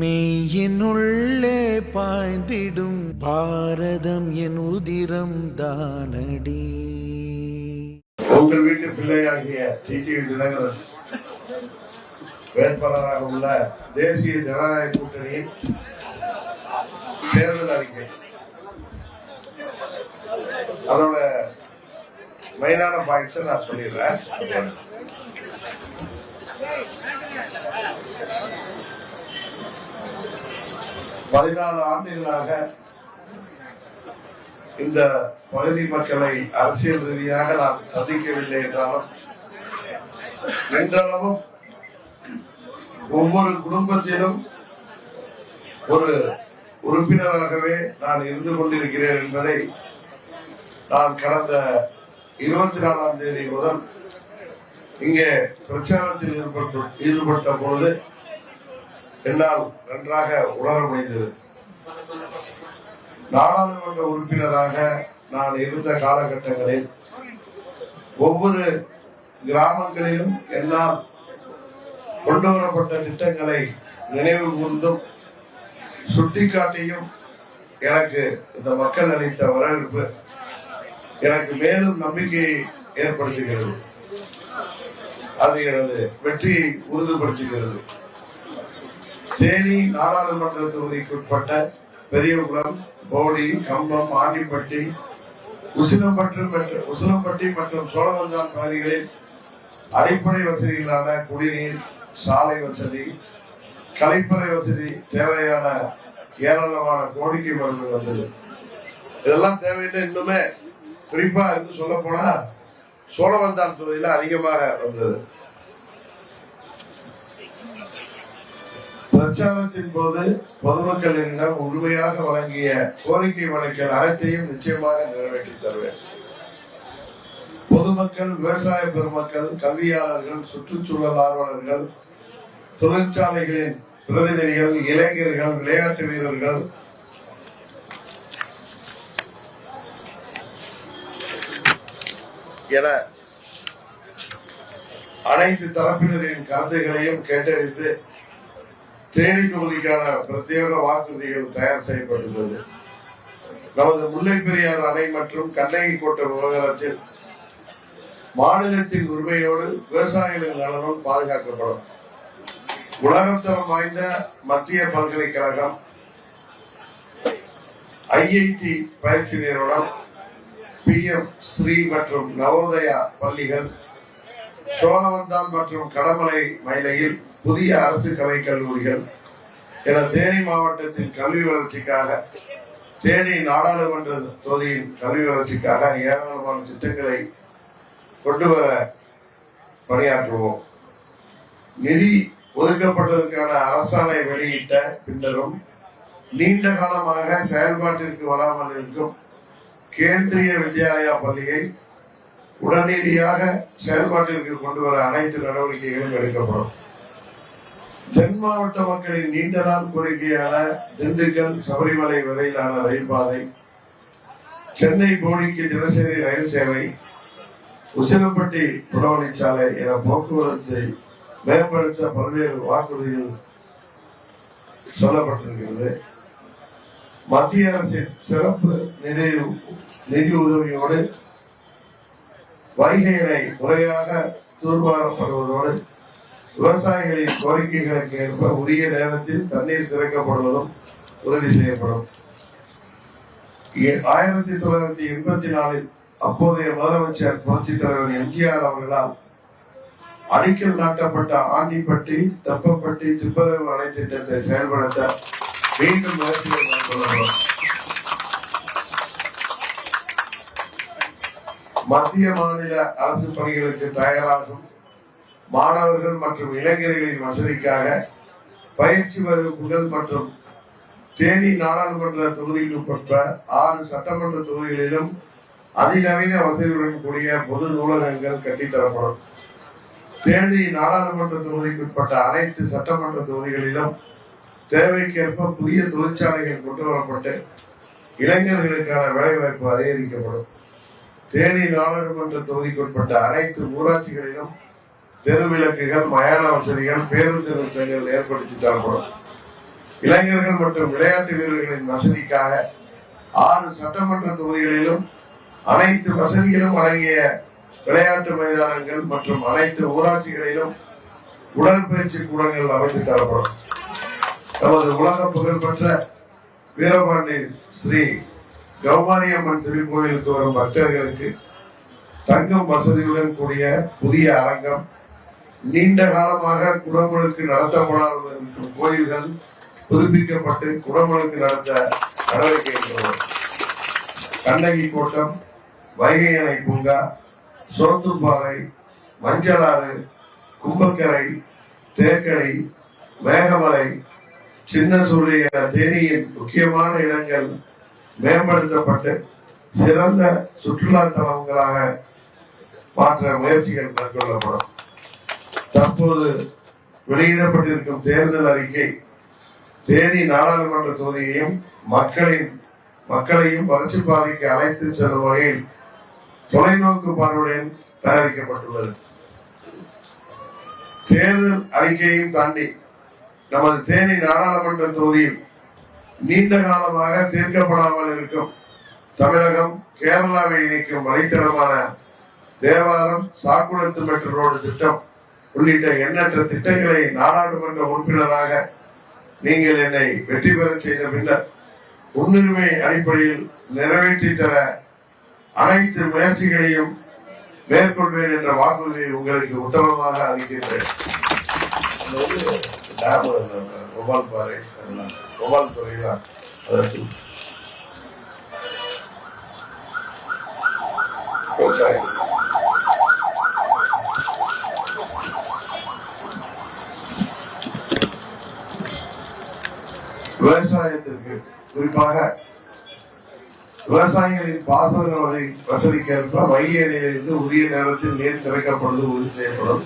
மெய்யினுள்ளே பாய்ந்திடும் பாரதம் என் உதிரம் தானடி. உங்கள் வீட்டு பிள்ளையாகிய டிடிவி தினகரன் வேட்பாளராக உள்ள தேசிய ஜனநாயக கூட்டணியின் தேர்தல் அறிக்கை. அதோட மெயினான பாயிண்ட்ஸ் நான் சொல்லிடுறேன். பதினாலு ஆண்டுகளாக இந்த பகுதி மக்களை அரசியல் ரீதியாக நான் சந்திக்கவில்லை என்றாலும் என்றளவும் ஒவ்வொரு குடும்பத்திலும் ஒரு உறுப்பினராகவே நான் இருந்து கொண்டிருக்கிறேன் என்பதை நான் கடந்த இருபத்தி நாலாம் தேதி முதல் இங்கே பிரச்சாரத்தில் ஈடுபட்ட பொழுது என்னால் நன்றாக உணர முடிந்தது. நாடாளுமன்ற உறுப்பினராக நான் இருந்த காலகட்டங்களில் ஒவ்வொரு கிராமங்களிலும் என்னால் கொண்டு வரப்பட்ட திட்டங்களை நினைவு கூர்ந்தும் சுட்டிக்காட்டியும் எனக்கு இந்த மக்கள் அளித்த வரவேற்பு எனக்கு மேலும் நம்பிக்கையை ஏற்படுத்துகிறது. அது எனது வெற்றியை உறுதிப்படுத்துகிறது. தேனி நாடாளுமன்ற தொகுதிக்குட்பட்ட பெரியகுளம் போடி கம்பம் ஆண்டிப்பட்டி உசிலம்பட்டு மற்றும் உசிலம்பட்டி மற்றும் சோழவந்தான் பகுதிகளில் அடிப்படை வசதிகளான குடிநீர் சாலை வசதி கலைப்பறை வசதி தேவையான ஏராளமான கோரிக்கை மருந்து வந்தது. இதெல்லாம் தேவைன்னு இன்னுமே. குறிப்பா இன்னும் சொல்ல போனா சோழவந்தான் தொகுதியில அதிகமாக வந்தது. பிரச்சாரத்தின் போது பொதுமக்களிடம் முழுமையாக வழங்கிய கோரிக்கை மனுக்கள் அனைத்தையும் நிச்சயமாக நிறைவேற்றி தருவேன். பொதுமக்கள் விவசாய பெருமக்கள் கல்வியாளர்கள் சுற்றுச்சூழல் ஆர்வலர்கள் தொழிற்சாலைகளின் பிரதிநிதிகள் இளைஞர்கள் விளையாட்டு வீரர்கள் என அனைத்து தரப்பினரின் கருத்துகளையும் கேட்டறிந்து தேனி தொகுதிக்கான பிரத்யேக வாக்குறுதிகள் தயார் செய்யப்பட்டுள்ளது. நமது முல்லை பெரியார் அணை மற்றும் கண்ணகி கோட்ட விவகாரத்தில் மாநிலத்தின் உரிமையோடு விவசாயிகளின் நலனும் பாதுகாக்கப்படும். உலகத்தரம் வாய்ந்த மத்திய பல்கலைக்கழகம் ஐஐடி பயிற்சி நிறுவனம் பி எம் ஸ்ரீ மற்றும் நவோதயா பள்ளிகள் சோழவந்தான் மற்றும் கடமலை மயிலையில் புதிய அரசு கலை கல்லூரிகள் என தேனி மாவட்டத்தின் கல்வி வளர்ச்சிக்காக தேனி நாடாளுமன்ற தொகுதியின் கல்வி வளர்ச்சிக்காக ஏராளமான திட்டங்களை கொண்டு வர பணியாற்றுவோம். நிதி ஒதுக்கப்பட்டதற்கான அரசாணை வெளியிட்ட பின்னரும் நீண்ட காலமாக செயல்பாட்டிற்கு வராமல் இருக்கும் கேந்திரிய வித்யாலயா பள்ளியை உடனடியாக செயல்பாட்டிற்கு கொண்டு வர அனைத்து நடவடிக்கைகளும் எடுக்கப்படும். தென் மாவட்ட மக்களின் நீண்ட நாள் கோரிக்கையான திண்டுக்கல் சபரிமலை வரையிலான ரயில் பாதை சென்னை போடிக்கு தினசரி ரயில் சேவை உசிலம்பட்டி புறவழிச்சாலை என போக்குவரத்தை மேம்படுத்த பல்வேறு வாக்குறுதிகள் சொல்லப்பட்டிருக்கிறது. மத்திய அரசின் சிறப்பு நிதி நிதி உதவியோடு வைகை முறையாக தூர்வாரப்படுவதோடு விவசாயிகளின் கோரிக்கைகளுக்கு ஏற்ப உரிய நேரத்தில் தண்ணீர் திறக்கப்படுவதும் உறுதி செய்யப்படும். ஆயிரத்தி தொள்ளாயிரத்தி எண்பத்தி நாலில் அப்போதைய முதலமைச்சர் புரட்சித் தலைவர் எம்ஜிஆர் அவர்களால் அடிக்கல் நாட்டப்பட்ட ஆண்டிப்பட்டி தெப்பப்பட்டி துப்புரவு அணை திட்டத்தை செயல்படுத்த மீண்டும் முயற்சிகள் மேற்கொள்ளப்படும். மத்திய மாநில அரசு பணிகளுக்கு தயாராகும் மாணவர்கள் மற்றும் இளைஞர்களின் வசதிக்காக பயிற்சி வகுப்புகள் மற்றும் தேனி நாடாளுமன்ற தொகுதிக்குட்பட்ட ஆறு சட்டமன்ற தொகுதிகளிலும் அதிநவீன வசதியுடன் கூடிய பொது நூலகங்கள் கட்டித்தரப்படும். தேனி நாடாளுமன்ற தொகுதிக்குட்பட்ட அனைத்து சட்டமன்ற தொகுதிகளிலும் தேவைக்கேற்ப புதிய தொழிற்சாலைகள் கொண்டு வரப்பட்டு இளைஞர்களுக்கான வேலைவாய்ப்பு அதிகரிக்கப்படும். தேனி நாடாளுமன்ற தொகுதிக்குட்பட்ட அனைத்து ஊராட்சிகளிலும் தெருவிளக்குகள் மயான வசதிகள் பேருந்து நிறுத்தங்கள் ஏற்படுத்தி தரப்படும். இளைஞர்கள் மற்றும் விளையாட்டு வீரர்களின் வசதிக்காக ஆறு சட்டமன்ற தொகுதிகளிலும் அனைத்து வசதிகளும் அடங்கிய விளையாட்டு மைதானங்கள் மற்றும் அனைத்து ஊராட்சிகளிலும் உடற்பயிற்சி கூடங்கள் அமைத்து தரப்படும். நமது உலக புகழ்பெற்ற வீரபாண்டி ஸ்ரீ கௌமாரியம்மன் திருக்கோயிலுக்கு வரும் பக்தர்களுக்கு தங்கும் வசதியுடன் கூடிய புதிய அரங்கம் நீண்ட காலமாக குடமுழுக்கு நடத்தப்படாத கோயில்கள் புதுப்பிக்கப்பட்டு குடமுழுக்கு நடத்த நடவடிக்கை கண்ணகி கோட்டம் வைகை அணை பூங்கா சோத்துப்பாறை மஞ்சளாறு கும்பக்கரை தேக்கடை மேகமலை சின்ன சுருளி என தேனியின் முக்கியமான இடங்கள் மேம்படுத்தப்பட்டு சிறந்த சுற்றுலா தலங்களாக மாற்ற முயற்சிகள் மேற்கொள்ளப்படும். தற்போது வெளியிடப்பட்டிருக்கும் தேர்தல் அறிக்கை தேனி நாடாளுமன்ற தொகுதியையும் மக்களின் மக்களையும் வளர்ச்சி பாதைக்கு அழைத்து செல்லும் வகையில் தொலைநோக்கு பார்வையுடன் தயாரிக்கப்பட்டுள்ளது. தேர்தல் அறிக்கையையும் தாண்டி நமது தேனி நாடாளுமன்ற தொகுதியில் நீண்ட காலமாக தீர்க்கப்படாமல் இருக்கும் தமிழகம் கேரளாவை இணைக்கும் வழித்தடமான தேவாரம் சாக்குளத்து மெட்ரோ ரோடு திட்டம் உள்ளிட்ட எண்ணற்ற திட்டங்களை நாடாளுமன்ற உறுப்பினராக நீங்கள் என்னை வெற்றி பெறச் செய்த பின்னர் முன்னுரிமை அடிப்படையில் நிறைவேற்றி தர அனைத்து முயற்சிகளையும் மேற்கொள்வேன் என்ற வாக்குறுதியை உங்களுக்கு உத்தரவாக அளிக்கின்றேன். டேம் கோபால் பாறை கோபால் துறை தான் அதற்கு விவசாயம் விவசாயத்திற்கு குறிப்பாக விவசாயிகளின் பாசன வகை வசதிக்கேற்ப வைகேரியிலிருந்து உரிய நேரத்தில் நீர் திறக்கப்படுவது உறுதி செய்யப்படும்.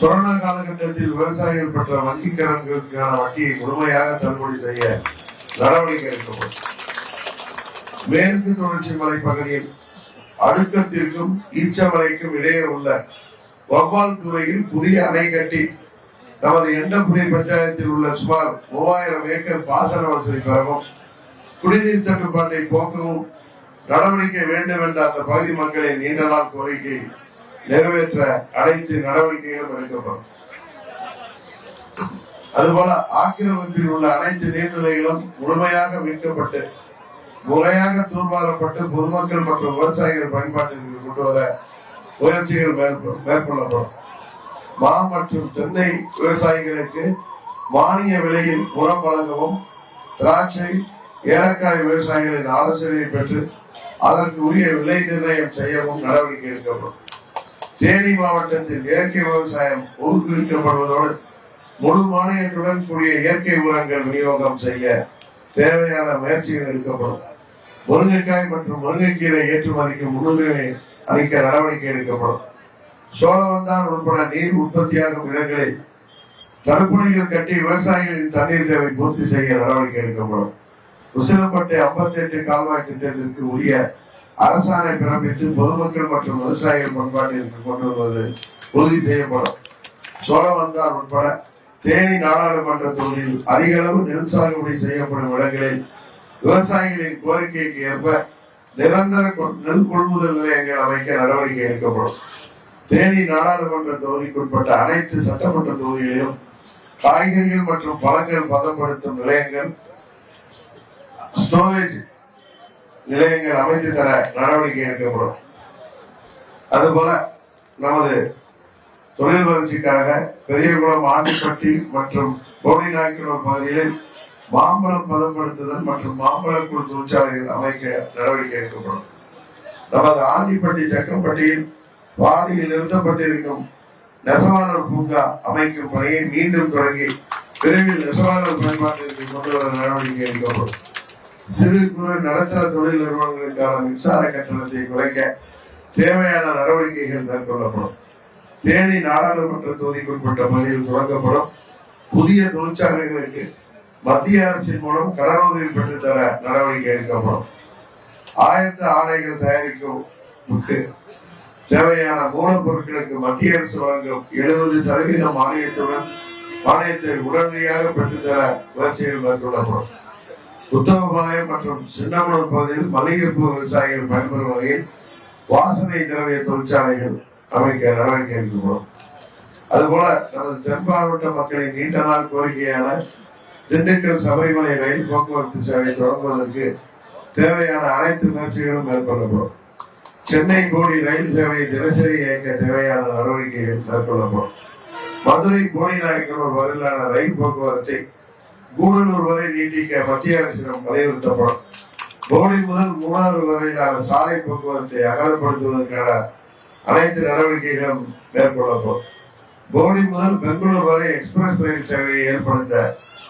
கொரோனா காலகட்டத்தில் விவசாயிகள் பெற்ற வங்கி கடன்களுக்கான வட்டியை முழுமையாக தள்ளுபடி செய்ய நடவடிக்கை எடுக்கப்படும். மேற்கு தொடர்ச்சி மலை பகுதியில் அடுக்கத்திற்கும் ஈச்சமலைக்கும் இடையே உள்ள வவ்வால் துறையில் புதிய அணை கட்டி நமது எண்டபுரி பஞ்சாயத்தில் உள்ள சுமார் மூவாயிரம் ஏக்கர் பாசன வசதி பெறவும் குடிநீர் தட்டுப்பாட்டை போக்கவும் நடவடிக்கை வேண்டும் என்ற அந்த பகுதி மக்களின் நீண்ட நாள் கோரிக்கை நிறைவேற்ற அனைத்து நடவடிக்கைகளும் எடுக்கப்படும். அதுபோல ஆக்கிரமிப்பில் உள்ள அனைத்து நீர்நிலைகளும் முழுமையாக மீட்கப்பட்டு முறையாக தூர்வாரப்பட்டு பொதுமக்கள் மற்றும் விவசாயிகள் பயன்பாட்டிற்கு கொண்டு வர முயற்சிகள் மேற்கொள்ளப்படும். மா மற்றும் தென்னை விவசாயிகளுக்கு மானிய விலையில் உரம் வழங்கவும் திராட்சை ஏலக்காய் விவசாயிகளின் ஆலோசனையை பெற்று அதற்கு உரிய விலை நிர்ணயம் செய்யவும் நடவடிக்கை எடுக்கப்படும். தேனி மாவட்டத்தில் இயற்கை விவசாயம் ஊக்குவிக்கப்படுவதோடு முழு மானியத்துடன் கூடிய இயற்கை உரங்கள் விநியோகம் செய்ய தேவையான முயற்சிகள் எடுக்கப்படும். முருங்கைக்காய் மற்றும் முருங்கைக்கீரை ஏற்றுமதிக்கு முன்னுரிமை அளிக்க நடவடிக்கை எடுக்கப்படும். சோழவந்தான் உட்பட நீர் உற்பத்தியாகும் இடங்களில் தடுப்பணைகள் கட்டி விவசாயிகளின் தண்ணீர் தேவை பூர்த்தி செய்ய நடவடிக்கை எடுக்கப்படும். உசிலம்பட்டை ஐம்பத்தி எட்டு கால்வாய் திட்டத்திற்கு உரிய அரசாணை பிறப்பித்து பொதுமக்கள் மற்றும் விவசாயிகள் பண்பாட்டிற்கு கொண்டு வருவது உறுதி செய்யப்படும். சோழவந்தான் உட்பட தேனி நாடாளுமன்ற தொகுதியில் அதிக அளவு நெல் சாகுபடி செய்யப்படும் இடங்களில் விவசாயிகளின் கோரிக்கைக்கு ஏற்ப நிரந்தர கொ- நெல் கொள்முதல் நிலையங்கள் அமைக்க நடவடிக்கை எடுக்கப்படும். தேனி நாடாளுமன்ற தொகுதிக்குட்பட்ட அனைத்து சட்டமன்ற தொகுதிகளிலும் காய்கறிகள் மற்றும் பழங்கள் பதப்படுத்தும் நிலையங்கள் ஸ்டோரேஜ் நிலையங்கள் அமைத்து தர நடவடிக்கை எடுக்கப்படும். அதுபோல நமது தொழில் வளர்ச்சிக்காக பெரியகுளம் ஆண்டிப்பட்டி மற்றும் கோடிநாயக்கனூர் பகுதிகளில் மாம்பழம் பதப்படுத்துதல் மற்றும் மாம்பழக்கூழ் தொழிற்சாலைகள் அமைக்க நடவடிக்கை எடுக்கப்படும். நமது ஆண்டிப்பட்டி சக்கம்பட்டியில் பாதியில் நிறுத்தப்பட்டிருக்கும் நெசவாளர் பூங்கா அமைக்கும் பணியை மீண்டும் தொடங்கி விரைவில் நெசவாளர் பயன்பாட்டிற்கு கொண்டு வர நடவடிக்கை எடுக்கப்படும். சிறு குறு நடுத்தர தொழில் நிறுவனங்களுக்கான மின்சார கட்டணத்தை குறைக்க தேவையான நடவடிக்கைகள் மேற்கொள்ளப்படும். தேனி நாடாளுமன்ற தொகுதிக்குட்பட்ட பகுதியில் தொடங்கப்படும். புதிய தொழிற்சாலைகளுக்கு மத்திய அரசின் மூலம் கடனுதவி பெற்றுத்தர நடவடிக்கை எடுக்கப்படும். ஆயத்த ஆடைகள் தயாரிக்கும் தேவையான மூலப்பொருட்களுக்கு மத்திய அரசு வழங்கும் எழுபது சதவீத மானியத்துடன் மானியத்தை உடனடியாக பெற்றுத்தர முயற்சிகள் மேற்கொள்ளப்படும். உத்தமபாளையம் மற்றும் சின்னமலூர் பகுதியில் மல்லிகைப்பூ விவசாயிகள் பயன்பெறும் வகையில் வாசனை திரவிய தொழிற்சாலைகள் அமைக்க நடவடிக்கை எடுக்கப்படும். அதுபோல நமது தென் மாவட்ட மக்களின் நீண்ட நாள் கோரிக்கையான திண்டுக்கல் சபரிமலை ரயில் போக்குவரத்து சேவை தொடங்குவதற்கு தேவையான அனைத்து முயற்சிகளும் மேற்கொள்ளப்படும். சென்னை கோடி ரயில் சேவை தினசரி இயக்க தேவையான நடவடிக்கைகள் மேற்கொள்ளப்படும். மதுரை கோடி நாயக்கனூர் வரையிலான ரயில் போக்குவரத்தை கூடலூர் வரை நீட்டிக்க மத்திய அரசிடம் வலியுறுத்தப்படும். கோடி முதல் மூணாறு வரையிலான சாலை போக்குவரத்தை அகலப்படுத்துவதற்கான அனைத்து நடவடிக்கைகளும் மேற்கொள்ளப்படும். கோடி முதல் பெங்களூர் வரை எக்ஸ்பிரஸ் ரயில் சேவையை ஏற்படுத்த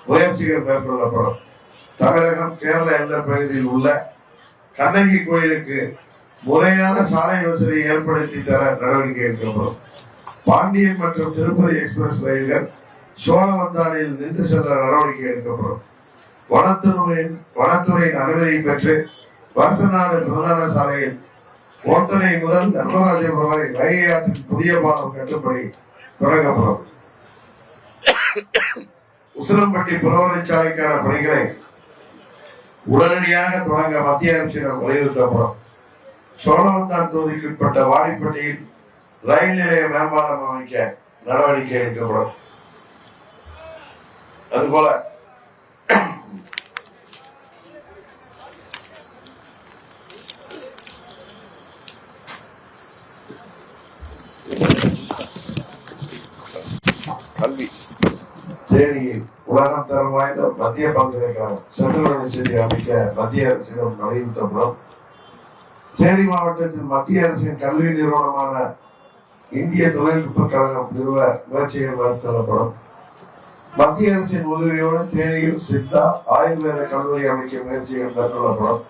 முயற்சிகள் மேற்கொள்ளப்படும். தமிழகம் கேரள எல்லை பகுதியில் உள்ள கண்ணகி கோயிலுக்கு முறையான சாலை வசதியை ஏற்படுத்தி தர நடவடிக்கை எடுக்கப்படும். பாண்டியன் மற்றும் திருப்பதி எக்ஸ்பிரஸ் ரயில்கள் சோழவந்தானில் நின்று செல்ல நடவடிக்கை எடுக்கப்படும். வனத்துறையின் வனத்துறையின் அனுமதியை பெற்று வருஷநாடு பிரதான சாலையில் ஓட்டனை முதல் தர்மராஜபுரம் வரை வைகை ஆற்றின் புதிய பாலம் கட்டுப்படி தொடங்கப்படும். உசிலம்பட்டி புறவரை சாலைக்கான பணிகளை உடனடியாக தொடங்க மத்திய அரசிடம் வலியுறுத்தப்படும். சோழவந்தான் தொகுதிக்குட்பட்ட வாடிப்பட்டியில் ரயில் நிலைய மேம்பாலம் அமைக்க நடவடிக்கை எடுக்கப்படும். அதுபோல கல்வி. தேனியில் உலகம் தரம் வாய்ந்த மத்திய பல்கலைக்கழகம் சென்ட்ரல் யூனிவர்சிட்டி அமைக்க மத்திய அரசிடம் வலியுறுத்தப்படும். தேனி மாவட்டத்தில் மத்திய அரசின் கல்வி நிறுவனமான இந்திய தொழில்நுட்ப கழகம் நிறுவ முயற்சிகள் மேற்கொள்ளப்படும் மத்திய அரசின் உதவியோடு தேனியில் சித்தா ஆயுர்வேத கல்லூரி அமைக்க முயற்சிகள் மேற்கொள்ளப்படும்.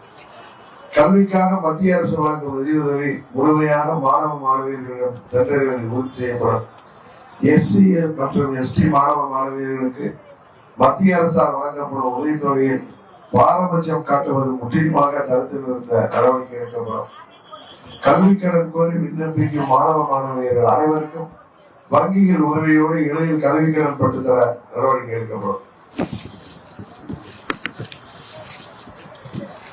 கல்விக்காக மத்திய அரசு வழங்கும் நிதியுதவி முழுமையாக மாணவ மாணவியர்களிடம் சென்றடைவதில் உறுதி செய்யப்படும். எஸ்சி மற்றும் எஸ்டி மாணவ மாணவியர்களுக்கு மத்திய அரசால் வழங்கப்படும் உதவித்தொகையில் பாரபட்சம் காட்டுவது முற்றிலுமாக தடுத்து நிறுத்த நடவடிக்கை எடுக்கப்படும் கல்வி கடன் கோரி விண்ணப்பிக்கும் மாணவ மாணவியர்கள் அனைவருக்கும் வங்கிகள் உதவியோடு எளிதில் கல்வி கடன் பெற்றுத்தர நடவடிக்கை எடுக்கப்படும்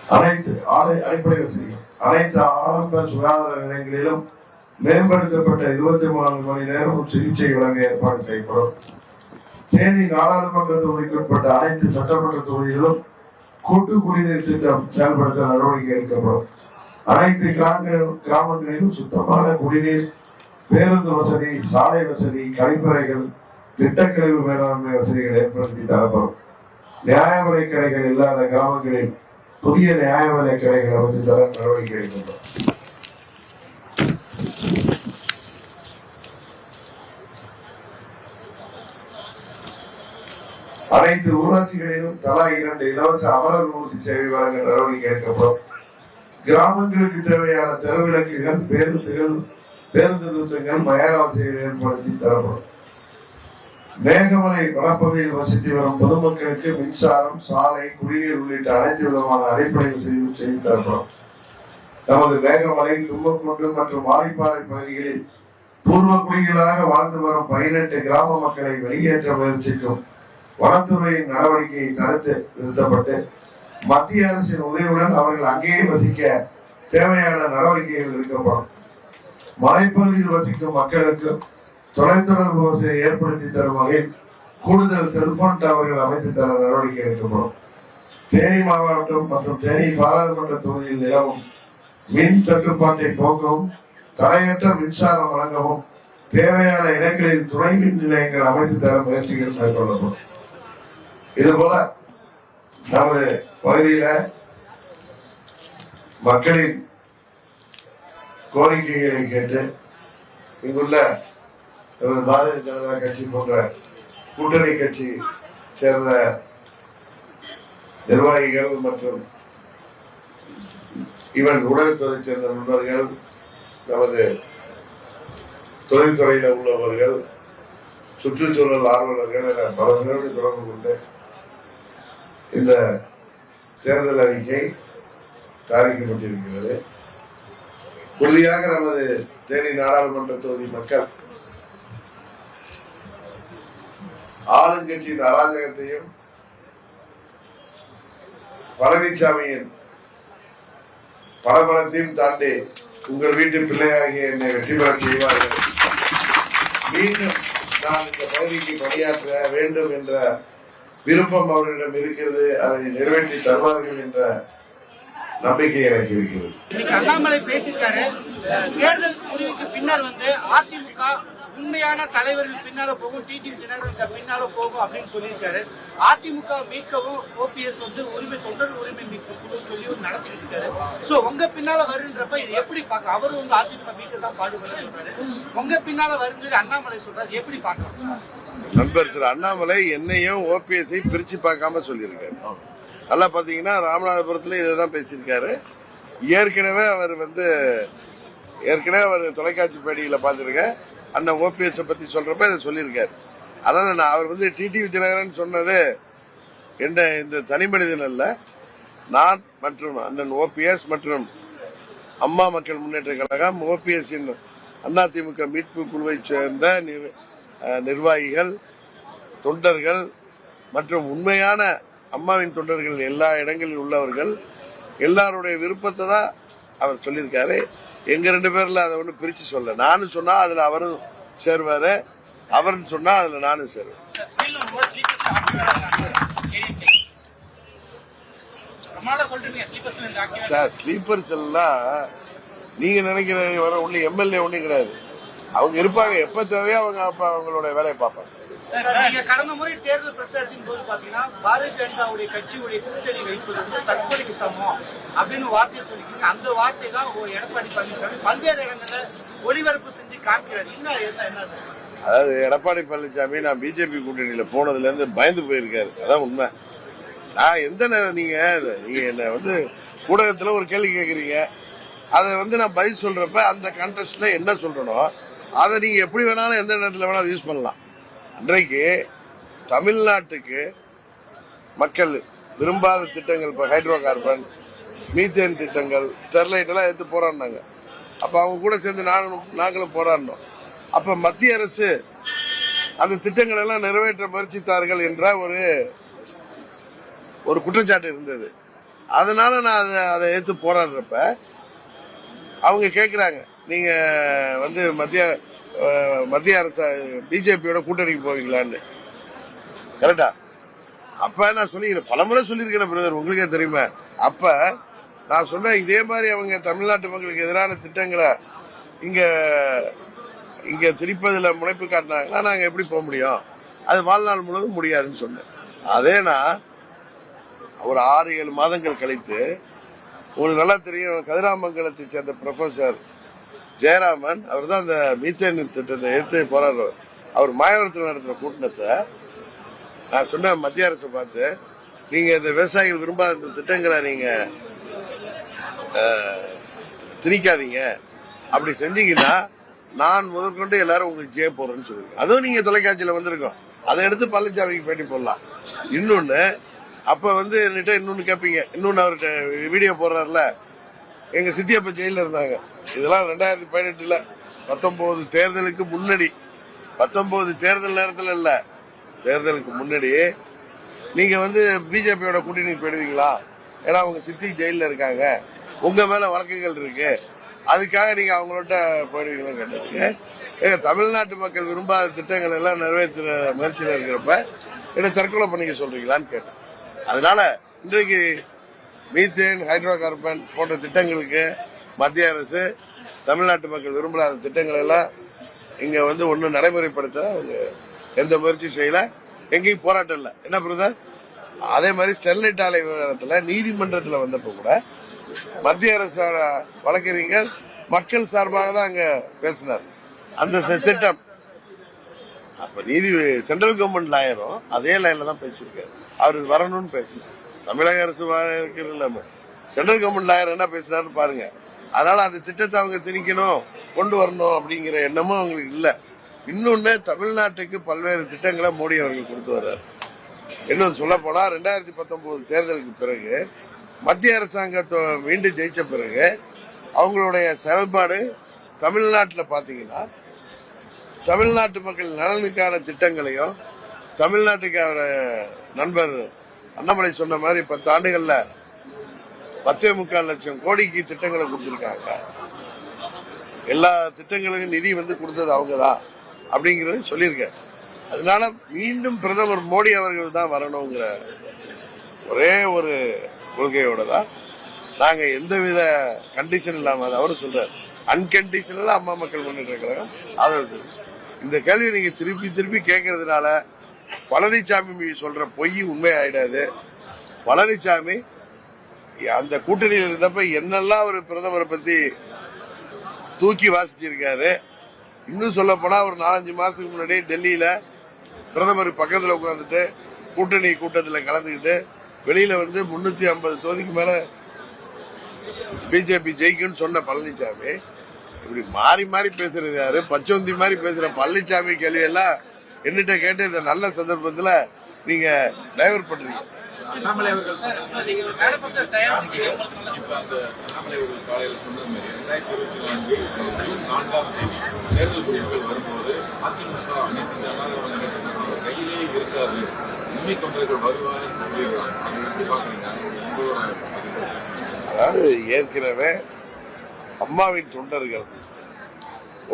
அனைத்து ஆலை அடிப்படை வசதிகள் அனைத்து ஆரம்ப சுகாதார நிலையங்களிலும் மேம்படுத்தப்பட்ட இருபத்தி மூணு மணி நேரம் சிகிச்சை வழங்க ஏற்பாடு செய்யப்படும். தேனி நாடாளுமன்ற தொகுதிக்குட்பட்ட அனைத்து சட்டமன்ற தொகுதிகளிலும் கூட்டு குடிநீர் திட்டம் செயல்படுத்த நடவடிக்கை எடுக்கப்படும். அனைத்து கிராமங்களிலும் சுத்தமான குடிநீர் பேருந்து வசதி சாலை வசதி கழிப்பறைகள் திட்டக்கழிவு மேலாண்மை வசதிகள் ஏற்படுத்தி தரப்படும். நியாய விலை கடைகள் இல்லாத கிராமங்களில் புதிய நியாய விலை கடைகள் அமைத்து தர நடவடிக்கை எடுக்கப்படும். அனைத்து ஊராட்சிகளிலும் தலா இரண்டு இலவச அமலர் ஊர்தி சேவை வழங்க நடவடிக்கை எடுக்கப்படும். கிராமங்களுக்கு தேவையான தெருவிளக்குகள் பேருந்துகள் பேருந்து நிறுத்தங்கள் மயான வசதிகள் ஏற்படுத்தி தரப்படும். மேகமலை வனப்பகுதியில் வசித்து வரும் பொதுமக்களுக்கு மின்சாரம் சாலை குடிநீர் உள்ளிட்ட அனைத்து விதமான அடிப்படை வசதியும் செய்து தரப்படும். நமது மேகமலை தும்பக்குண்டு மற்றும் வாலிப்பாறை பகுதிகளில் பூர்வ குடிகளாக வாழ்ந்து வரும் பதினெட்டு கிராம மக்களை வெளியேற்ற முயற்சிக்கும் வனத்துறையின் நடவடிக்கையை தடுத்து நிறுத்தப்பட்டு மத்திய அரசின் உதவியுடன் அவர்கள் அங்கேயே வசிக்க தேவையான நடவடிக்கைகள் எடுக்கப்படும். மலைப்பகுதியில் வசிக்கும் மக்களுக்கு தொலைத்தொடர்பு வசதியை ஏற்படுத்தி தரும் வகையில் கூடுதல் செல்போன் டவர்கள் அமைத்து தர நடவடிக்கை எடுக்கப்படும். தேனி மாவட்டம் மற்றும் தேனி பாராளுமன்ற தொகுதியில் நிலவும் மின் தட்டுப்பாட்டை போக்கவும் தடையற்ற மின்சாரம் வழங்கவும் தேவையான இடங்களில் துணை மின் நிலையங்கள் அமைத்து தர முயற்சிகள் மேற்கொள்ளப்படும். இதுபோல நமது பகுதியில மக்களின் கோரிக்கைகளை கேட்டு இங்குள்ள நமது பாரதிய ஜனதா கட்சி போன்ற கூட்டணி கட்சி சேர்ந்த நிர்வாகிகள் மற்றும் இவன் ஊடகத்துறை சேர்ந்த நண்பர்கள் நமது தொழில்துறையில உள்ளவர்கள் சுற்றுச்சூழல் ஆர்வலர்கள் என பல பேரோடு தொடர்பு கொண்டு இந்த தேர்தல் அறிக்கை தயாரிக்கப்பட்டிருக்கிறது. உறுதியாக நமது தேனி நாடாளுமன்ற தொகுதி மக்கள் ஆளுங்கட்சியின் அராஜகத்தையும் பழனிசாமியின் பலபலத்தையும் தாண்டி உங்கள் வீட்டு பிள்ளையாகிய என்னை வெற்றி பெற செய்வார்கள். மீண்டும் நான் இந்த பகுதிக்கு பணியாற்ற வேண்டும் என்ற விருப்பம் அவர்களிடம் இருக்கிறது அதை நிறைவேற்றி தருவார்கள் என்ற நம்பிக்கை எனக்கு இருக்கிறது. இன்னைக்கு அண்ணாமலை பேசியிருக்காரு. தேர்தல் முடிவுக்கு பின்னர் வந்து அதிமுக உண்மையான தலைவர்கள் பின்னால போகும் டிடிவி தினகரன் பின்னால போகும் அப்படின்னு சொல்லியிருக்காரு. அதிமுக மீட்கவும் ஓபிஎஸ் வந்து உரிமை தொண்டர் உரிமை மீட்கும் சொல்லி ஒரு நடத்திட்டு இருக்காரு. சோ உங்க பின்னால வருன்றப்ப இது எப்படி பார்க்க அவரும் வந்து அதிமுக மீட்க தான் பாடுபடுறாரு உங்க பின்னால வருன்னு அண்ணாமலை சொல்றாரு. எப்படி பார்க்கலாம்? நண்பர் திரு அண்ணாமலை என்னையும் ஓபிஎஸ் பிரிச்சு பார்க்காம சொல்லியிருக்காரு. நல்லா பாத்தீங்கன்னா ராமநாதபுரத்துல இதுதான் பேசியிருக்காரு. ஏற்கனவே அவர் வந்து ஏற்கனவே அவர் தொலைக்காட்சி பேடியில் பார்த்துருக்கேன். அண்ணன் ஓபிஎஸ் பத்தி சொல்றப்ப இதை சொல்லியிருக்காரு. அதனால நான் அவர் வந்து டிடிவி தினகரன் சொன்னது என்ன இந்த தனி மனிதன் அல்ல. நான் மற்றும் அண்ணன் ஓபிஎஸ் மற்றும் அம்மா மக்கள் முன்னேற்ற கழகம் ஓபிஎஸ்ஸின் அதிமுக மீட்பு குழுவைச் சேர்ந்த நிர்- நிர்வாகிகள் தொண்டர்கள் மற்றும் உண்மையான அம்மாவின் தொண்டர்கள் எல்லா இடங்களில் உள்ளவர்கள் எல்லாருடைய விருப்பத்தை தான் அவர் சொல்லியிருக்காரு. எங்க ரெண்டு பேர்ல அதை ஒன்றும் பிரிச்சு சொல்ல. நானும் சொன்னா அதுல அவரும் சேருவாரு. அவர்னு சொன்னா அதுல நானும் சேருவேன். சார் ஸ்லீப்பர்ஸ் எல்லாம் நீங்க நினைக்கிற வர ஒண்ணு எம்எல்ஏ ஒண்ணு கிடையாது. அவங்க இருப்பாங்க. எப்ப தேவையோ அவங்க அப்ப அவங்களோட வேலையை பார்ப்பாங்க. நீங்க கடந்த முறை தேர்தல் பிரச்சாரத்தின் போது பாத்தீங்கன்னா பாரதிய ஜனதாவுடைய கட்சியுடைய கூட்டணி வைப்பது வந்து தற்கொலைக்கு சமம் அப்படின்னு வார்த்தையை சொல்லிக்கிங்க. அந்த வார்த்தை தான் எடப்பாடி பழனிசாமி பல்வேறு இடங்கள்ல ஒளிபரப்பு செஞ்சு காமிக்கிறார். என்ன என்ன அதாவது எடப்பாடி பழனிசாமி நான் பிஜேபி கூட்டணியில போனதுல இருந்து பயந்து போயிருக்காரு. அதான் உண்மை. நான் எந்த நேரம் நீங்க நீங்க என்ன வந்து ஊடகத்துல ஒரு கேள்வி கேட்குறீங்க அதை வந்து நான் பதில் சொல்றப்ப அந்த கண்டஸ்ட்ல என்ன சொல்றனோ அதை நீங்க எப்படி வேணாலும் எந்த நேரத்தில் வேணாலும் யூஸ் பண்ணலாம். இன்றைக்கு தமிழ்நாட்டுக்கு மக்கள் விரும்பாத திட்டங்கள் இப்போ ஹைட்ரோ கார்பன் மீத்தேன் திட்டங்கள் ஸ்டெர்லைட் எல்லாம் எடுத்து போராடினாங்க. அப்போ அவங்க கூட சேர்ந்து நானும் நாங்களும் போராடினோம். அப்போ மத்திய அரசு அந்த திட்டங்கள் எல்லாம் நிறைவேற்ற முயற்சித்தார்கள் என்ற ஒரு ஒரு குற்றச்சாட்டு இருந்தது. அதனால நான் அதை அதை எடுத்து போராடுறப்ப அவங்க கேட்குறாங்க நீங்கள் வந்து மத்திய மத்திய அரசு பிஜேபியோட கூட்டணிக்கு போவீங்களான்னு. கரெக்டா? அப்ப நான் சொல்லி பலமுறை சொல்லியிருக்கேன் பிரதர் உங்களுக்கே தெரியுமா? அப்ப நான் சொன்னேன் இதே மாதிரி அவங்க தமிழ்நாட்டு மக்களுக்கு எதிரான திட்டங்களை இங்க இங்க திணிப்பதுல முனைப்பு காட்டினாங்கன்னா நாங்க எப்படி போக முடியும்? அது வாழ்நாள் முழுவதும் முடியாதுன்னு சொன்னேன். அதே நான் ஒரு ஆறு ஏழு மாதங்கள் கழித்து உங்களுக்கு நல்லா தெரியும் கதிராமங்கலத்தை சேர்ந்த ப்ரொஃபசர் ஜெயராமன் அவர் தான் அந்த மீத்தேன் திட்டத்தை எடுத்து போராடுறவர் அவர் மாயவரத்தில் நடத்துகிற கூட்டத்தை நான் சொன்னேன் மத்திய அரசை பார்த்து நீங்க இந்த விவசாயிகள் விரும்பாத இந்த திட்டங்களை நீங்க திணிக்காதீங்க. அப்படி செஞ்சீங்கன்னா நான் முதற்கொண்டு எல்லாரும் உங்களுக்கு ஜெய போறேன்னு சொல்லுங்க அதுவும் நீங்க தொலைக்காட்சியில வந்திருக்கோம். அதை எடுத்து பழனிசாமிக்கு பேட்டி போடலாம். இன்னொன்னு அப்ப வந்து என்கிட்ட இன்னொன்னு கேட்பீங்க இன்னொன்னு அவர்கிட்ட வீடியோ போடுறாருல எங்க சித்தியப்ப ஜெயில இருந்தாங்க. இதெல்லாம் ரெண்டாயிரத்தி பதினெட்டுல பத்தொன்பது தேர்தலுக்கு முன்னாடி பத்தொன்பது தேர்தல் நேரத்தில் இல்ல. தேர்தலுக்கு முன்னாடி நீங்க வந்து பிஜேபியோட கூட்டணி போயிடுவீங்களா? ஏன்னா அவங்க சித்தி ஜெயில இருக்காங்க. உங்க மேல வழக்குகள் இருக்கு. அதுக்காக நீங்க அவங்களோட போயிடுவீங்களான்னு கேட்டதுக்கு. ஏங்க தமிழ்நாட்டு மக்கள் விரும்பாத திட்டங்கள் எல்லாம் நிறைவேற்றுற முயற்சியில் இருக்கிறப்ப என்ன தற்கொலை பண்ணிக்க சொல்றீங்களான்னு கேட்டேன். அதனால இன்றைக்கு மீத்தேன் ஹைட்ரோ கார்பன் போன்ற திட்டங்களுக்கு மத்திய அரசு தமிழ்நாட்டு மக்கள் விரும்பலாத திட்டங்கள் எல்லாம் இங்க வந்து ஒன்றும் நடைமுறைப்படுத்த அவங்க எந்த முயற்சி செய்யல. எங்கேயும் போராட்டம் இல்லை. என்ன பிரதர்? அதே மாதிரி ஸ்டெர்லைட் ஆலை விவகாரத்தில் நீதிமன்றத்தில் வந்தப்போ கூட மத்திய அரசோட வழக்கறிஞர் மக்கள் சார்பாக தான் அங்க பேசினார். அந்த திட்டம். அப்ப நீதி சென்ட்ரல் கவர்மெண்ட் லாயரும் அதே லைன்ல தான் பேசியிருக்காரு. அவர் வரணும்னு பேசினார். தமிழக அரசு இருக்கிற சென்ட்ரல் கவர்மெண்ட் லாயர் என்ன பேசுறாருன்னு பாருங்க. அதனால அந்த திட்டத்தை அவங்க திணிக்கணும் கொண்டு வரணும் அப்படிங்கிற எண்ணமும் அவங்களுக்கு இல்லை. இன்னொன்னு தமிழ்நாட்டுக்கு பல்வேறு திட்டங்களை மோடி அவர்கள் கொடுத்து வர்றாரு. இன்னும் சொல்ல போனா ரெண்டாயிரத்தி பத்தொன்பது தேர்தலுக்கு பிறகு மத்திய அரசாங்கத்தை மீண்டும் ஜெயிச்ச பிறகு அவங்களுடைய செயல்பாடு தமிழ்நாட்டில் பார்த்தீங்கன்னா தமிழ்நாட்டு மக்கள் நலனுக்கான திட்டங்களையும் தமிழ்நாட்டுக்கு அவர் நண்பர் அண்ணாமலை சொன்ன மாதிரி பத்து ஆண்டுகள்ல பத்தே முக்கால் லட்சம் கோடிக்கு திட்டங்களை கொடுத்துருக்காங்க. எல்லா திட்டங்களுக்கும் நிதி வந்து கொடுத்தது அவங்க தான் அப்படிங்கறது சொல்லியிருக்காரு. அதனால மீண்டும் பிரதமர் மோடி அவர்கள் தான் வரணுங்கிற ஒரே ஒரு கொள்கையோட தான் நாங்க எந்தவித கண்டிஷன் இல்லாம அது அவரு சொல்றாரு. அன்கண்டிஷனலா அம்மா மக்கள் முன்னேற்ற கழகம் ஆதரவு இந்த கேள்வி நீங்க திருப்பி திருப்பி கேட்கறதுனால பழனிசாமி சொல்ற பொய் உண்மை ஆயிடாது பழனிசாமி அந்த கூட்டணியில் இருந்தப்ப என்னெல்லாம் ஒரு பிரதமரை பத்தி தூக்கி வாசிச்சிருக்காரு. இன்னும் சொல்ல போனா ஒரு நாலஞ்சு மாசத்துக்கு முன்னாடி டெல்லியில பிரதமர் பக்கத்துல உட்காந்துட்டு கூட்டணி கூட்டத்துல கலந்துக்கிட்டு வெளியில வந்து முன்னூத்தி ஐம்பது தொகுதிக்கு மேல பிஜேபி ஜெயிக்கும்னு சொன்ன பழனிசாமி இப்படி மாறி மாறி பேசுறது யாரு? பச்சோந்தி மாதிரி பேசுற பழனிசாமி கேள்வி எல்லாம் என்னிட்ட கேட்டு இந்த நல்ல சந்தர்ப்பத்துல நீங்க டைவர்ட் பண்றீங்க. தேர்தல் முடிவுகள் வரும்போது அதிமுக அனைத்து முன்னேற்ற கழகம் கையிலேயே இருக்காது. உண்மை தொண்டர்கள் பதிவு. அதாவது ஏற்கனவே அம்மாவின் தொண்டர்கள்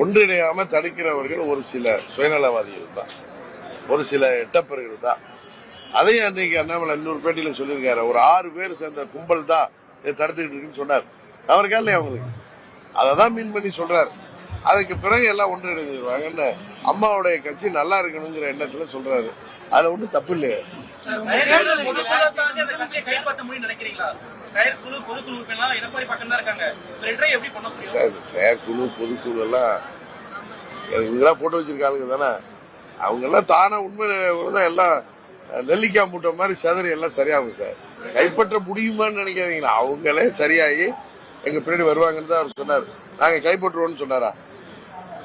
ஒன்றிணையாம தடுக்கிறவர்கள் ஒரு சில சுயநலவாதிகள் தான். ஒரு சில எட்டப்பர்கள் தான். அதையும் அன்னைக்கு அண்ணாமலை இன்னொரு பேட்டியில சொல்லியிருக்காரு. ஒரு ஆறு பேர் சேர்ந்த கும்பல் தான் இதை தடுத்துக்கிட்டு இருக்குன்னு சொன்னார். அவருக்கா இல்லையா அவங்களுக்கு? அதை தான் மீன் பண்ணி சொல்றாரு. அதுக்கு பிறகு எல்லாம் ஒன்றிணைஞ்சிருவாங்கன்னு அம்மாவுடைய கட்சி நல்லா இருக்கணுங்கிற எண்ணத்துல சொல்றாரு. அதுல ஒன்றும் தப்பு இல்லையா. செயற்குழு பொதுக்குழு எல்லாம் இவங்கெல்லாம் போட்டு வச்சிருக்காளுங்க தானே. அவங்க எல்லாம் தானா உண்மை தான் எல்லாம் நெல்லிக்காய் மூட்டை மாதிரி செதறி எல்லாம் சரியாகும் சார். கைப்பற்ற முடியுமான்னு நினைக்காதீங்களா அவங்களே சரியாகி எங்க பின்னாடி வருவாங்கன்னு தான் அவர் சொன்னார். நாங்க கைப்பற்றுவோம்னு சொன்னாரா?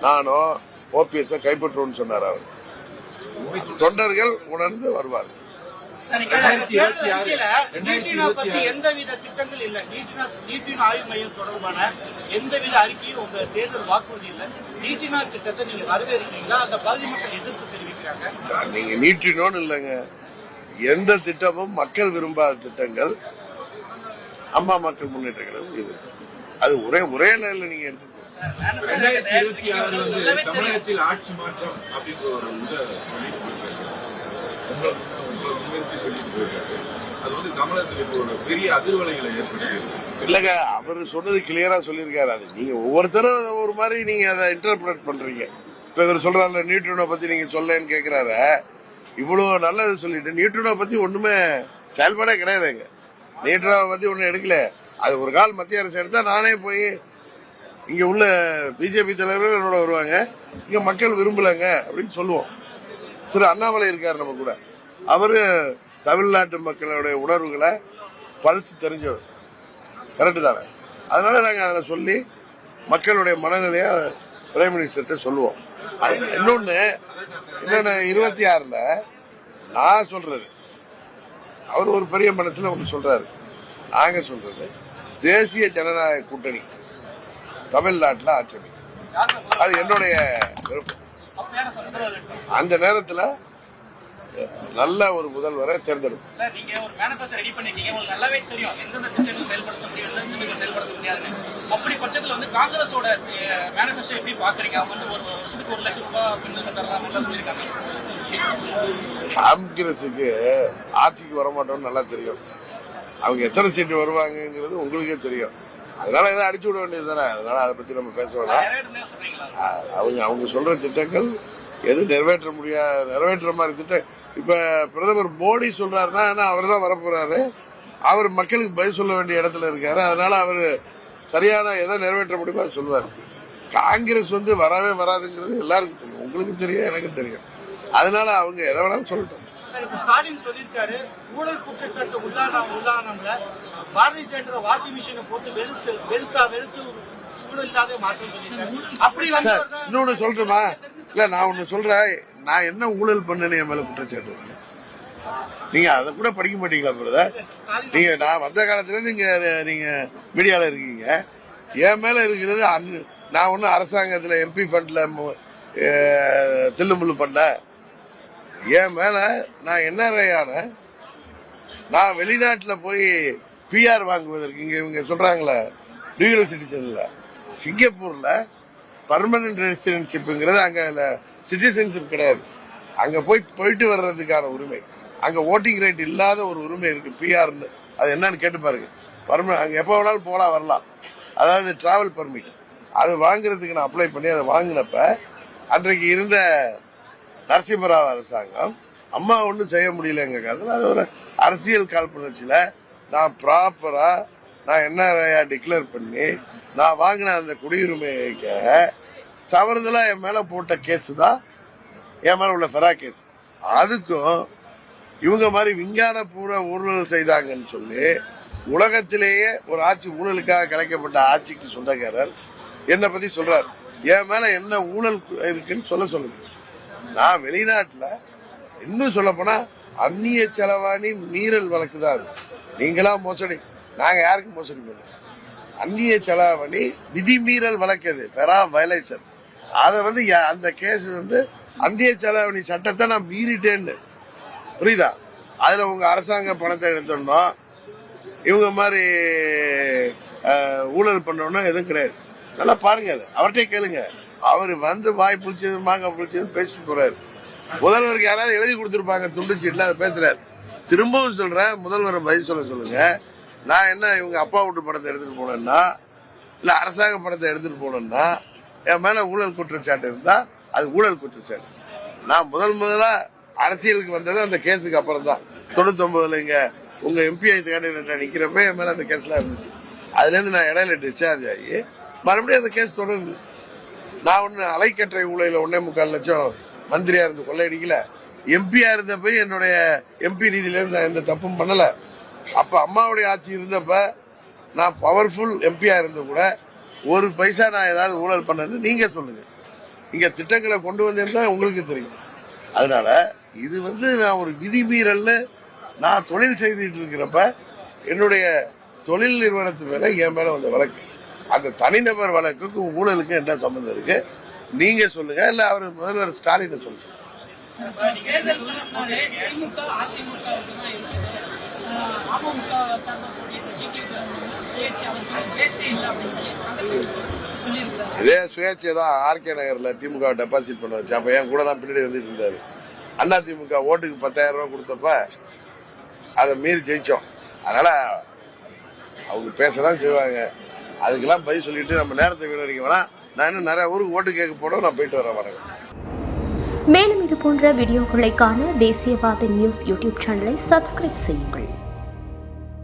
நானும் ஓபிஎஸ் கைப்பற்றுவோம்னு சொன்னார் அவர். தொண்டர்கள் உணர்ந்து வருவார்கள். எந்தவித திட்டங்கள் இல்ல. நீட்டினா நீட்டின் ஆய்வு மையம் தொடர்பான எந்தவித அறிக்கையும் உங்க தேர்தல் வாக்குறுதி இல்ல. நீட்டினா திட்டத்தை நீங்க வரவேற்கிறீங்களா? அந்த பகுதி மக்கள் எதிர்ப்பு தெரிவிக்கிறாங்க. நீங்க நீட்டினோன்னு இல்லைங்க. எந்த திட்டமும் மக்கள் விரும்பாத திட்டங்கள். அம்மா மக்கள் முன்னேற்ற கழகம் இது. அது ஒரே ஒரே லைன்ல நீங்க எடுத்துக்கோங்க ரெண்டாயிரத்தி இருபத்தி ஆறு வந்து தமிழகத்தில் ஆட்சி மாற்றம் அப்படின்ற ஒரு இதை சொல்லிட்டு போயிருக்காரு. அது வந்து தமிழகத்தில் இப்போ ஒரு பெரிய அதிர்வலைகளை ஏற்படுத்தியிருக்கு. இல்லைங்க அவர் சொன்னது கிளியரா சொல்லியிருக்காரு அது. நீங்க ஒவ்வொருத்தரும் ஒரு மாதிரி நீங்க அதை இன்டர்பிரட் பண்றீங்க. இப்ப இவர் சொல்றாருல நியூட்ரனை பத்தி நீங்க சொல்லேன்னு கேட்கிறாரு இவ்வளவு நல்லது சொல்லிட்டு நியூட்ரனை பத்தி ஒண்ணுமே செயல்பாடே கிடையாதுங்க. நியூட்ரனை பத்தி ஒன்றும் எடுக்கல. அது ஒரு கால் மத்திய அரசு எடுத்தா நானே போய் இங்க உள்ள பிஜேபி தலைவர்கள் என்னோட வருவாங்க. இங்க மக்கள் விரும்பலங்க அப்படின்னு சொல்லுவோம். திரு அண்ணாமலை இருக்காரு நம்ம கூட. அவரு தமிழ்நாட்டு மக்களுடைய உணர்வுகளை பழிச்சு தெரிஞ்சவர். கரெக்டு தானே? அதனால நாங்கள் அதில் சொல்லி மக்களுடைய மனநிலையை பிரைம் மினிஸ்டர்கிட்ட சொல்லுவோம். இன்னொன்று இன்னொன்று இருபத்தி ஆறில் நான் சொல்றது அவர் ஒரு பெரிய மனசில் ஒன்று சொல்றாரு. நாங்கள் சொல்றது தேசிய ஜனநாயக கூட்டணி தமிழ்நாட்டில் ஆட்சி அது என்னுடைய விருப்பம். அந்த நேரத்தில் நல்ல ஒரு முதல்வரை தேர்ந்தெடுப்போம் சார் நீங்க ஒரு மேனிஃபெஸ்டோ ரெடி பண்ணிட்டீங்க உங்களுக்கு நல்லாவே தெரியும். எந்தெந்த திட்டங்கள் செயல்படுத்த முடியும் எந்தெந்த திட்டங்கள் செயல்படுத்த முடியாதுன்னு. அப்படி பட்சத்துல வந்து காங்கிரஸோட மேனிஃபெஸ்டோ எப்படி பாக்குறீங்க? அவங்க வந்து ஒரு வருஷத்துக்கு ஒரு லட்சம் ரூபாய் பெண்களுக்கு தரலாம் சொல்லியிருக்காங்க. காங்கிரஸுக்கு ஆட்சிக்கு வரமாட்டோம்னு நல்லா தெரியும். அவங்க எத்தனை சீட்டு வருவாங்கங்கிறது உங்களுக்கே தெரியும். அதனால ஏதோ அடிச்சு விட வேண்டியது தானே? அதனால அதை பத்தி நம்ம பேச அஹ் அவங்க அவங்க சொல்ற திட்டங்கள் எது நிறைவேற்ற முடியா நிறைவேற்ற மாதிரி திட்டம் இப்ப பிரதமர் மோடி சொல்றாருன்னா ஏன்னா அவர் தான் வரப்போறாரு. அவர் மக்களுக்கு பதில் சொல்ல வேண்டிய இடத்துல இருக்காரு. அதனால அவர் சரியான எதை நிறைவேற்ற முடியுமோ அதை சொல்லுவார் காங்கிரஸ் வந்து வரவே வராதுங்கிறது எல்லாருக்கும் தெரியும். உங்களுக்கு தெரியும் எனக்கும் தெரியும். அதனால அவங்க எதை வேணாலும் சொல்லட்டும். ஸ்டாலின் சொல்லியிருக்காரு ஊழல் குற்றச்சாட்டு உள்ளான உள்ளானவங்கள பாரதிய ஜனதா வாஷிங் மிஷினை போட்டு வெளுத்து வெளுத்தா வெளுத்து ஊழல் இல்லாத மாற்றம் சொல்லியிருக்காரு. அப்படி சார் வந்து இன்னொன்னு சொல்லட்டுமா இல்ல நான் ஒண்ணு சொல்றேன். நான் என்ன ஊழல் பண்ணேன்னு என் மேல குற்றச்சாட்டு? இருக்கு? நீங்க அதை கூட படிக்க மாட்டீங்களா பிரதர்? நீங்க நான் வந்த காலத்துல இருந்து இங்க நீங்க மீடியால இருக்கீங்க. என் மேல இருக்கிறது நான் ஒன்னும் அரசாங்கத்துல எம்பி ஃபண்ட்ல தில்லுமுள்ளு பண்ணல. என் மேல நான் என்ன நான் வெளிநாட்டுல போய் பிஆர் வாங்குவதற்கு இங்க இவங்க சொல்றாங்களே டியூவல் சிட்டிசன்ல சிங்கப்பூர்ல பர்மனன்ட் ரெசிடென்ஷிப்புங்கிறது அங்க சிட்டிசன்ஷிப் கிடையாது. அங்க போய் போயிட்டு வர்றதுக்கான உரிமை. அங்க ஓட்டிங் ரைட் இல்லாத ஒரு உரிமை இருக்கு. பிஆர்னு அது என்னன்னு கேட்டு பாருங்க. பர்ம அங்க எப்போ வேணாலும் போகலாம் வரலாம். அதாவது டிராவல் பர்மிட் அது வாங்குறதுக்கு நான் அப்ளை பண்ணி அதை வாங்கினப்ப அன்றைக்கு இருந்த நரசிம்மராவ் அரசாங்கம் அம்மா ஒன்றும் செய்ய முடியலங்க அதில் அது ஒரு அரசியல் காழ்ப்புணர்ச்சியில் நான் ப்ராப்பராக நான் என்ன டிக்ளேர் பண்ணி நான் வாங்கின அந்த குடியுரிமைக்க தவறுதலாக என் மேலே போட்ட கேஸு தான் என் மேலே உள்ள ஃபெரா கேஸ் அதுக்கும் இவங்க மாதிரி விஞ்ஞான பூர்வ ஊழல் செய்தாங்கன்னு சொல்லி உலகத்திலேயே ஒரு ஆட்சி ஊழலுக்காக கலைக்கப்பட்ட ஆட்சிக்கு சொந்தக்காரர் என்னை பற்றி சொல்கிறார் என் மேலே என்ன ஊழல் இருக்குன்னு சொல்ல சொல்லுது நான் வெளிநாட்டில் இன்னும் சொல்லப்போனால் அந்நிய செலவாணி மீறல் வழக்கு தான் அது. நீங்களா மோசடி. நாங்கள் யாருக்கும் மோசடி பண்ணோம்? அந்நிய செலவாணி விதிமீறல் வழக்கு அது. பெரா வயலேஷன் அதை வந்து யா- அந்த கேஸ் வந்து அந்திய செலவணி சட்டத்தை நான் மீறிட்டேன்னு. புரியுதா? அதில் உங்கள் அரசாங்க பணத்தை எடுத்துடணும். இவங்க மாதிரி ஊழல் பண்ணணும் எதுவும் கிடையாது. நல்லா பாருங்க அது. அவர்கிட்டயே கேளுங்க. அவர் வந்து வாய் புளிச்சது மாங்காய் பிடிச்சது பேசிட்டு போறாரு. முதல்வருக்கு யாராவது எழுதி கொடுத்துருப்பாங்க துண்டு சீட்டில் அதை பேசுறாரு. திரும்பவும் சொல்றேன் முதல்வரை பதில் சொல்ல சொல்லுங்க. நான் என்ன இவங்க அப்பா வீட்டு படத்தை எடுத்துட்டு போனேன்னா இல்லை அரசாங்க படத்தை எடுத்துட்டு போனேன்னா என் மேலே ஊழல் குற்றச்சாட்டு இருந்தால் அது ஊழல் குற்றச்சாட்டு. நான் முதல் முதலாக அரசியலுக்கு வந்தது அந்த கேஸுக்கு அப்புறம் தான் தொண்ணூத்தொம்பதுல இங்கே உங்கள் எம்பி கேண்டிடேட்டா நிற்கிறப்ப என் மேலே அந்த கேஸ்லாம் இருந்துச்சு. அதுலேருந்து நான் இடையில டிஸ்சார்ஜ் ஆகி மறுபடியும் அந்த கேஸ் தொடருது நான் ஒன்று அலைக்கற்றை ஊழலில் ஒன்னே முக்கால் லட்சம் மந்திரியாக இருந்து கொள்ளையடிக்கல. எம்பியாக இருந்தப்ப என்னுடைய எம்பி நிதியிலேருந்து நான் எந்த தப்பும் பண்ணலை. அப்போ அம்மாவுடைய ஆட்சி இருந்தப்ப நான் பவர்ஃபுல் எம்பியாக இருந்த கூட ஒரு பைசா நான் ஏதாவது ஊழல் பண்ணேன்னு நீங்க சொல்லுங்க. இங்க திட்டங்களை கொண்டு வந்தேன்னா உங்களுக்கு தெரியும். அதனால இது வந்து நான் ஒரு விதிமீறல்னு நான் தொழில் செய்துட்டு இருக்கிறப்ப என்னுடைய தொழில் நிறுவனத்து மேல என் மேல வந்த வழக்கு. அந்த தனிநபர் வழக்குக்கும் ஊழலுக்கும் என்ன சம்பந்தம் இருக்கு? நீங்க சொல்லுங்க. இல்ல அவர் முதல்வர் ஸ்டாலின் சொல்லுங்க. அதிமுக இதே சுயேட்சை தான் ஆர்கே நகர்ல திமுக டெபாசிட் பண்ண வச்சு. அப்ப என் கூட தான் பின்னாடி வந்துட்டு இருந்தாரு. அண்ணா திமுக ஓட்டுக்கு பத்தாயிரம் ரூபாய் கொடுத்தப்ப அதை மீறி ஜெயிச்சோம். அதனால அவங்க பேசதான் செய்வாங்க. அதுக்கெல்லாம் பதில் சொல்லிட்டு நம்ம நேரத்தை வீணடிக்க வேணாம். நான் இன்னும் நிறைய ஊருக்கு ஓட்டு கேட்க போனோம் நான் போயிட்டு வரேன் வரேன் மேலும் இது போன்ற வீடியோக்களை காண தேசியவாத நியூஸ் யூடியூப் சேனலை சப்ஸ்கிரைப் செய்யுங்கள்.